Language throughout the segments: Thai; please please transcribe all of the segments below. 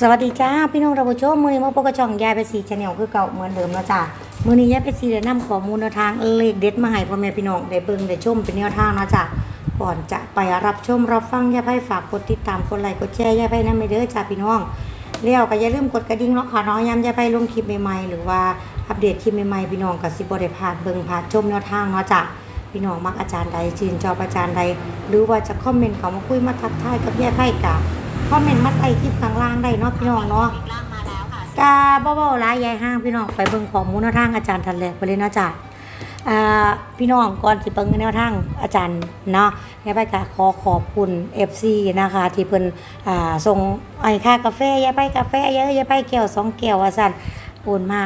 สวัสดีจ้าพี่น้องเราผู้ชมมือนี้มาพบกับช่องยายไปสีชาแนลคือเก่าเหมือนเดิมแล้วจ้ามือนี้ยายไปสีได้นำข้อมูลแนวทางเลขเด็ดมาให้พ่อแม่พี่น้องได้เบิ่งได้ชมเป็นแนวทางนะจ้าก่อนจะไปรับชมรับฟังยายไพ่ฝากกดติดตามกดไลค์กดแชร์ยายไพ่นั่นไม่เด้อจ้าพี่น้องแล้วก็อย่าลืมกดกระดิ่งเนาะค่ะเนาะย้ำยายไพ่ลงคลิปใหม่ๆหรือว่าอัปเดตคลิปใหม่ๆพี่น้องกับสิบ่ได้พลาดเบิ่งพลาดชมแนวทางเนาะจ้าพี่น้องมักอาจารย์ใดชื่นชอบอาจารย์ใด หรือว่าจะคอมเมนต์เขามาคุยมาทักทายกับยายไพ่กะ คอมเมนต์มาใต้คลิปข้างล่างได้เนาะพี่น้องเนาะกาบ่เว้าหลายยายห้างพี่น้องไปเบิ่งข้อมูลนทางอาจารย์ทันแรกไปเลยนะจ้ะพี่น้องก่อนสิเบิ่งแนวทางอาจารย์เนาะยายไปก็ขอขอบคุณ FC นะคะ ที่เพิ่นส่งไอ้ค่ากาแฟยายไปกาแฟเยอะยายไปแก้วสองแก้วว่าซั่นโอนมา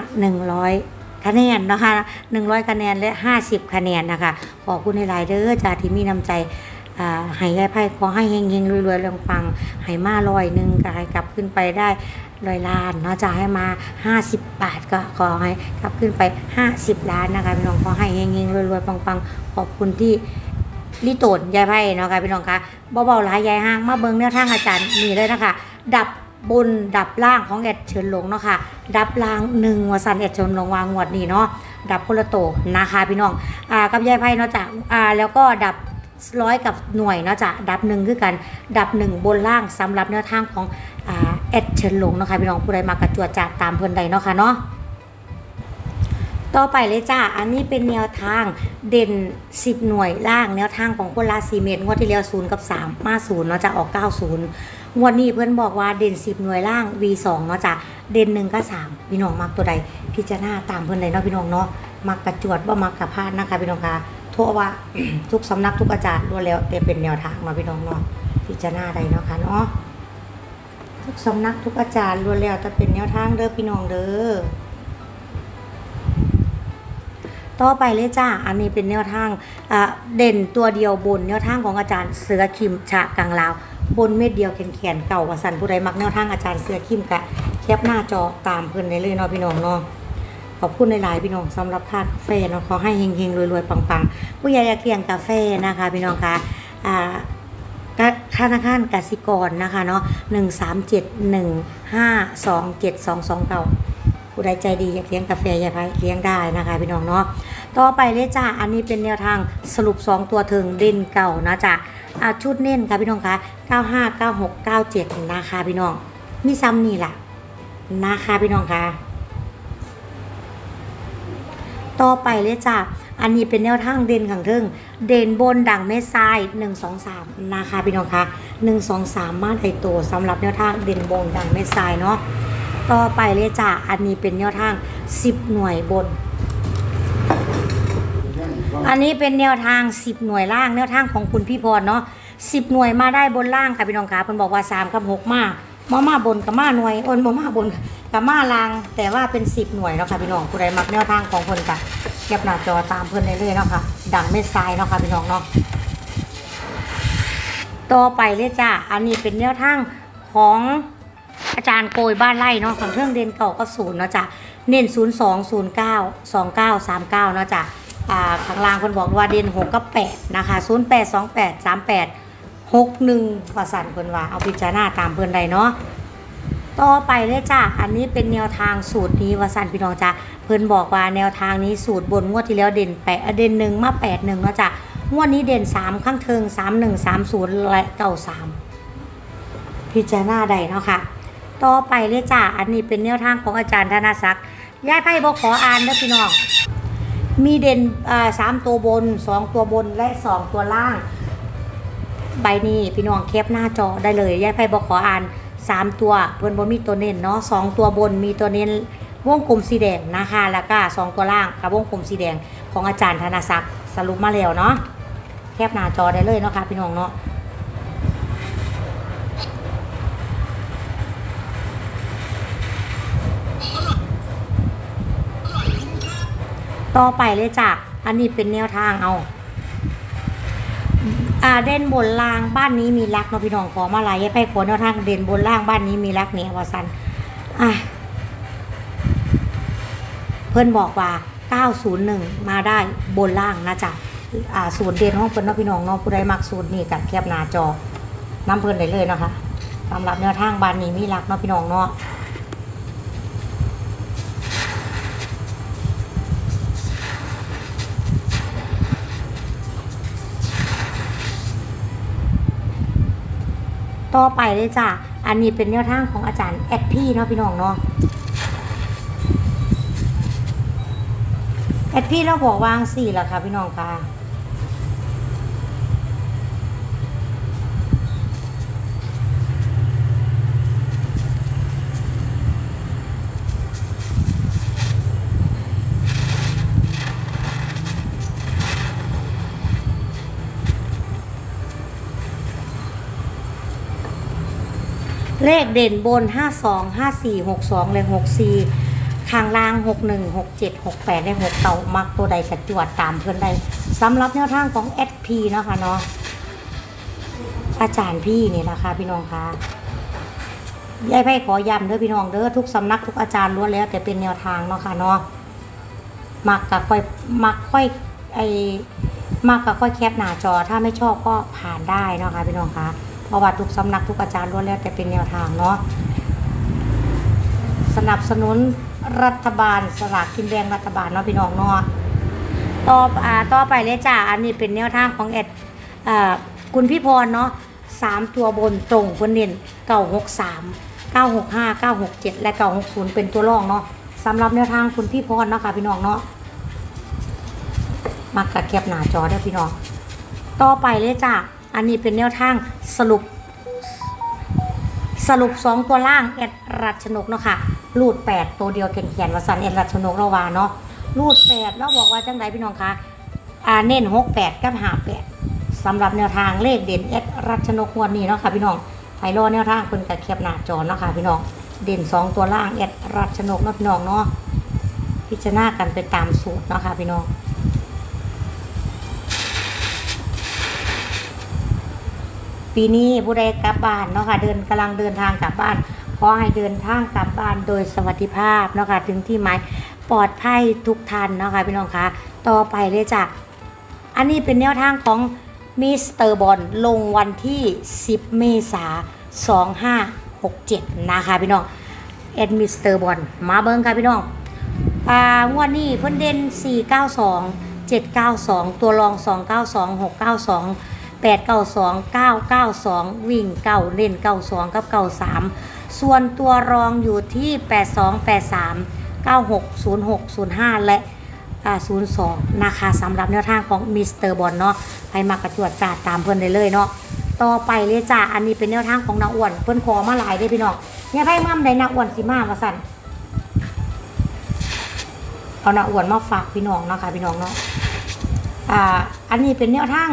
100คะแนนนะคะ100คะแนนและ50คะแนนนะคะ ขอบคุณหลายเด้อจ้าที่มีน้ำใจ อ่าให้ยายไพ่ขอให้เฮงๆรวยๆเรื่องฟังให้มาลอยหนึ่งก็ให้กลับขึ้นไปได้ร้อยล้านเนาะจะให้มา 50 บาทก็ขอให้กลับขึ้นไป 50 ล้านนะคะพี่น้องขอให้เฮงๆรวยๆปังๆขอบคุณที่ลิโตนยายไพ่เนาะค่ะพี่น้องคะเบาๆหลายยายห้างมาเบิ่งแนวทางอาจารย์นี่เลยนะคะ ดับบนดับล่างของแอดเชิญหลงเนาะค่ะ ดับล่างหนึ่งวสันแอดเชิญหลงวางงวดนี้เนาะดับคนละโตนะคะพี่น้องอ่ากับยายไพ่เนาะจ้ะอ่าแล้วก็ดับ ร้อยกับหน่วยเนาะจะดับหนึ่งคือกัน ดับหนึ่งบนล่างสำหรับแนวทางของอ่าแอดเชิญหลงเนาะคะพี่น้องผู้ใดมากระจวดจัดตามเพื่อนใดเนาะค่ะเนาะต่อไปเลยจ้า อันนี้เป็นแนวทางเด่น 10 หน่วยล่างแนวทางของคนลาซีเมตรงวดที่แล้ว0กับ 3 มา0เนาะจะออก 90 งวดนี้เพื่อนบอกว่าเด่น 10 หน่วยล่าง V2 เนาะจ้ะเด่น1กับ3พี่น้องมักตัวใด พิจารณาตามเพื่อนใดเนาะพี่น้องเนาะมักกระจวดบ่มักกระพาดนะคะพี่น้องคะ ทั่วว่า ทุกสำนักทุกอาจารย์ล้วนแล้วแต่เป็นแนวทางเนาพี่น้องเนาะพิจารณาได้เนาะค่ะเนาะทุกสำนักทุกอาจารย์ล้วนแล้วแต่เป็นแนวทางเด้อพี่น้องเด้อต่อไปเลยจ้า อันนี้เป็นแนวทางเด่นตัวเดียวบนแนวทางของอาจารย์เสือคิมฉะกังลาว บนเม็ดเดียวแขนแขนเก่าวสันผู้ใดมักแนวทางอาจารย์เสือคิมกะแคปหน้าจอตามเพิ่อนได้เลยเนาะพี่น้องเนาะ ขอบคุณหลายๆพี่น้องสำหรับค่ากาแฟเนาะขอให้เฮงๆรวยๆปังๆ ผู้ใหญ่อยากเลี้ยงกาแฟนะคะ พี่น้องคะอ่าธนาคารกสิกรนะคะเนาะหนึ่งสามเจ็ดหนึ่งห้าสองเจ็ดสองสองเก้าผู้ใดใจดีอยากเลี้ยงกาแฟอยากเลี้ยงได้นะคะพี่น้องเนาะต่อไปเลยจ้าอันนี้เป็นแนวทางสรุป 2 ตัวถึงเด่นเก่านะจ้ะอ่าชุดเน้นค่ะพี่น้องคะ95 96 97 นะคะพี่น้องมีซ้ำนี่แหละนะคะพี่น้องคะ ต่อไปเลยจ้ะอันนี้เป็นแนวทางเด่นขังเทิงเด่นบนดังเม็ดทราย1 2 3นะคะพี่น้องคะ1 2 3 มาไทโตสำหรับแนวทางเด่นบนดังเม็ดทรายเนาะต่อไปเลยจ้ะอันนี้เป็นแนวทาง 10 หน่วยบน อันนี้เป็นแนวทาง 10 หน่วยล่างแนวทางของคุณพี่พรเนาะ10 หน่วยมาได้บนล่างค่ะพี่น้องคะเพิ่นบอกว่า3กับ6มาก มามาบนกับมาหน่วยโอนมามาบนกับมาลาง แต่ว่าเป็น10หน่วยเนาะค่ะพี่น้องผู้ใดมักแนวทางของเพิ่นกะเก็บหน้าจอตามเพิ่นได้เลยเนาะค่ะดังเม็ดทรายเนาะค่ะพี่น้องเนาะต่อไปเลยจ้ะอันนี้เป็นแนวทางของอาจารย์โกยบ้านไร่เนาะของเครื่องเด่นเก่าก็ศูนย์เนาะจ้ะเน้นศูนย์สองศูนย์เก้าสองเก้าสามเก้าเนาะจ้ะอ่าข้างล่างคนบอกว่าเด่นหกกับแปดนะคะศูนย์แปดสองแปดสามแปด หกหนึ่งว่าสั่นเพิ่นว่าเอาพิจารณาตามเพิ่นใดเนาะต่อไปเลยจ้ะอันนี้เป็นแนวทางสูตรนี้ว่าสันพี่น้องจ้ะเพิ่นบอกว่าแนวทางนี้สูตรบนงวดที่แล้วเด่นแปดเด่นหนึ่งมาแปดหนึ่งเนาะจ้ะงวดนี้เด่นสามข้างเทิงสามหนึ่งสามศูนย์และเก้าสามพิจารณาใดเนาะค่ะ ต่อไปเลยจ้ะอันนี้เป็นแนวทางของอาจารย์ธนศักดิ์ย้ายไพ่บอกขออ่านเด้อพี่น้องมีเด่นสามตัวบนสองตัวบนและสองตัวล่าง ใบนี้พี่น้องแคปหน้าจอได้เลยยายไพ่บอกขออ่านสามตัวเพิ่นบ่มีตัวเน้นเนาะสองตัวบนมีตัวเน้นวงกลมสีแดงนะคะแล้วก็สองตัวล่างกับวงกลมสีแดงของอาจารย์ธนศักดิ์สรุปมาแล้วเนาะแคปหน้าจอได้เลยเนาะค่ะพี่น้องเนาะต่อไปเลยจ้ะอันนี้เป็นแนวทางเอา อ่าเด่นบนล่างบ้านนี้มีรักเนาะพี่น้องขอมาหลายยายไปขอแนวทางเด่นบนล่างบ้านนี้มีรักเนี่ยวาสันอะเพื่อนบอกว่า 901 มาได้บนล่างนะจ๊ะอ่าสูตรเด่นของเพื่อนเนาะพี่น้องเนาะผู้ใดมักสูตรนี่กับแคบหน้าจอน้ำเพื่อนได้เลยเนาะคะสำหรับแนวทางบ้านนี้มีหลักเนาะพี่น้องเนาะ ต่อไปเลยจ้ะ อันนี้เป็นแนวทางของอาจารย์แอดพี่เนาะพี่น้องเนาะแอดพี่เราบอกวางสี่แล้วค่ะพี่น้องค่ะ เลขเด่นบน 52 54 62เลย64 ข้างล่าง 61 67 68ได้6เต่ามักตัวใดกระจวดตามเพื่อนใดสำหรับแนวทางของ SP เนาะค่ะเนาะอาจารย์พี่นี่นะคะพี่น้องคะยายไพ่ขอย้ำเด้อพี่น้องเด้อทุกสำนักทุกอาจารย์ล้วนแล้ว แต่เป็นแนวทางเนาะค่ะเนาะมักกับค่อยมักค่อยไอมักกับค่อยแคปหน้าจอถ้าไม่ชอบก็ผ่านได้เนาะค่ะพี่น้องคะ เพราะว่าทุกสำนักทุกอาจารย์ล้วนแล้วแต่เป็นแนวทางเนาะสนับสนุนรัฐบาลสลากกินแบ่งรัฐบาลเนาะพี่น้องเนาะต่ออ่าต่อไปเลยจ้าอันนี้เป็นแนวทางของแอดอ่าคุณพี่พรเนาะสามตัวบนตรงคนเน้นเก้าหกสามเก้าหกห้าเก้าหกเจ็ดและเก้าหกศูนย์เป็นตัวรองเนาะสำหรับแนวทางคุณพี่พรเนาะค่ะพี่น้องเนาะมากระแคบหน้าจอได้อพี่น้อง ต่อไปเลยจ้า อันนี้เป็นแนวทางสรุป สรุป 2 ตัวล่างแอดรัชนกเนาะค่ะรูด 8 ตัวเดียวเขียนๆว่าสันแอดรัชนกเราวาเนาะรูด 8 แล้วบอกว่าจังไดพี่น้องคะอ่าเน้น 68 กับ 58สำหรับแนวทางเลขเด่นแอดรัชนกงวันนี้เนาะค่ะพี่น้องไฮรอแนวทางเพิ่นกับแคบหน้าจอเนาะค่ะพี่น้องเด่น 2 ตัวล่างแอดรัชนกเนาะพี่น้องเนาะพิจารณากันไปตามสูตรเนาะค่ะพี่น้อง ปีนี้ผู้ใดกลับบ้านเนาะค่ะเดินกำลังเดินทางกลับบ้านขอให้เดินทางกลับบ้านโดยสวัสดิภาพเนาะค่ะถึงที่หมายปลอดภัยทุกท่านเนาะค่ะพี่น้องคะต่อไปเลยจ้ะอันนี้เป็นแนวทางของมิสเตอร์บอลลงวันที่ 10 เมษายน2567 นะคะพี่น้องแอดมิสเตอร์บอลมาเบิ้งค่ะพี่น้องอ่างวดนี้เพิ่นเด่น492 792 ตัวรอง 292 692 8 9 2 9 9 2วิ่งเก้าเล่นเก้าสองกับเก้าสามส่วนตัวรองอยู่ที่8 2 8 3 9 6 0 6 0 5และอ่า02นะคะสำหรับแนวทางของมิสเตอร์บอลเนาะไปมากระจวดจ่าตามเพื่อนได้เลยเนาะต่อไปเลยจ้าอันนี้เป็นแนวทางของนาอ้วนเพื่อนขอมาหลายได้พี่น้องเนี่ยไพ่มั่มได้นาอ้วนสิมามาสั่นเอานาอ้วนมาฝากพี่น้องเนาะค่ะพี่น้องเนาะอ่าอันนี้เป็นแนวทาง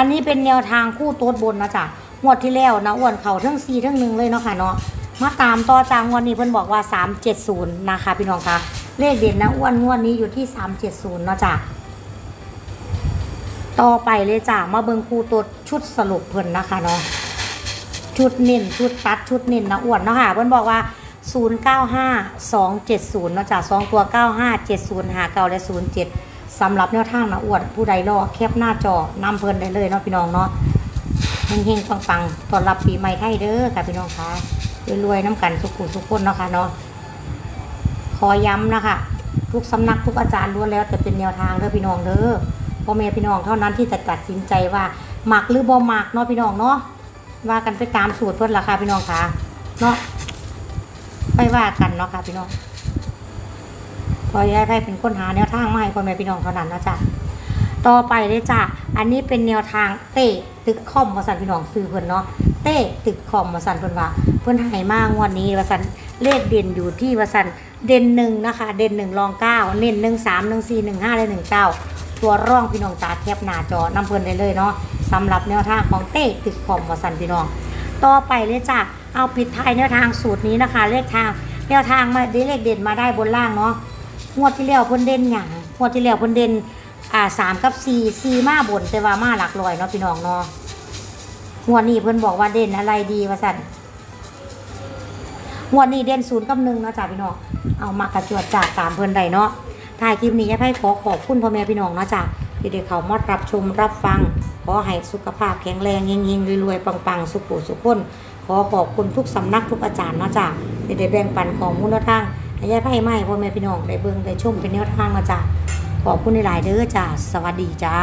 อันนี้เป็นแนวทางคู่โต๊ดบนนะจ๊ะงวดที่แล้วนะอ้วนเขาทั้งซีทั้งหนึ่งเลยเนาะค่ะเนาะมาตามต่อจางงวดนี้เพิ่นบอกว่า 370 นะคะ พี่น้องคะเลขเด่นนะอ้วนงวดนี้อยู่ที่ 370 เนาะจ้ะต่อไปเลยจ้ะมาเบิ่งคู่โต๊ดชุดสรุปเพิ่นนะคะเนาะชุดเน้นชุดตัดชุดเน้นนะอ้วนเนาะค่ะเพิ่นบอกว่า 095 270 เนาะจ้ะ2ตัว 95 70 59และ 07 สำหรับแนวทางนะอ้วนผู้ใดรอแคปหน้าจอนำเพลินได้เลยเนาะพี่น้องเนาะเฮงๆปังๆต้อนรับปีใหม่ไทยเด้อค่ะพี่น้องคะรวยๆน้ำกันสุขุสุขคนเนาะค่ะเนาะขอย้ำนะคะทุกสำนักทุกอาจารย์ล้วนแล้วแต่เป็นแนวทางเด้อพี่น้องเด้อพ่อแม่พี่น้องเท่านั้นที่จะตัดสินใจว่าหมักหรือบ่หมักเนาะพี่น้องเนาะว่ากันไปตามสูตรเพิ่นราคาพี่น้องค่ะเนาะไปว่ากันเนาะค่ะพี่น้อง พอยายไพ่เป็นคนหาแนวทางมาให้พ่อแม่พี่น้องเท่านั้นนะจ๊ะต่อไปเลยจ้ะอันนี้เป็นแนวทางเต้ตึกคอมมาสันพี่น้องซื้อเพิ่นเนาะเต้ตึกคอมมาสันเพิ่นว่า เพิ่นให้มางวันนี้วาสันเลขเด่นอยู่ที่วาสันเด่นหนึ่งนะคะ เด่นหนึ่งรองเก้าเน้นหนึ่งสามหนึ่งสี่หนึ่งห้าและหนึ่งเก้าตัวร่องพี่น้องตาแคบหน้าจอนำเพิ่นได้เลยเนาะสำหรับแนวทางของเต้ตึกคอมมาสันพี่น้อง ต่อไปเลยจ้ะเอาปิดท้ายแนวทางสูตรนี้นะคะ เลขทางแนวทางมาได้เลขเด่นมาได้บนล่างเนาะ งวดที่แล้วเพิ่นเด่นหยังงวดที่แล้วเพิ่นเด่นอ่าสามกับสี่สี่มาบนแต่ว่ามาหลักลอยเนาะพี่น้องเนาะงวดนี้เพิ่นบอกว่าเด่นอะไรดีวะสันงวดนี้เด่นศูนย์กับหนึ่งเนาะจ้าพี่น้องเอามากระจวดจากตามเพิ่นได้เนาะถ่ายคลิปนี้ยายไพ่ขอขอบคุณพ่อแม่พี่น้องเนาะจ้าที่ได้เขามารับชมรับฟัง ขอให้สุขภาพแข็งแรงเฮงๆรวยๆปังๆ สุขุสุขคนขอขอบคุณทุกสำนักทุกอาจารย์เนาะจ้ะที่ได้แบ่งปันข้อมูลนวทาง อายายไพ่ไม่พ่อแม่พี่น้องได้เบิ่งได้ชมเป็นแนวทางมาจ้ะขอบคุณหลายๆเด้อจ้ะสวัสดีจ้า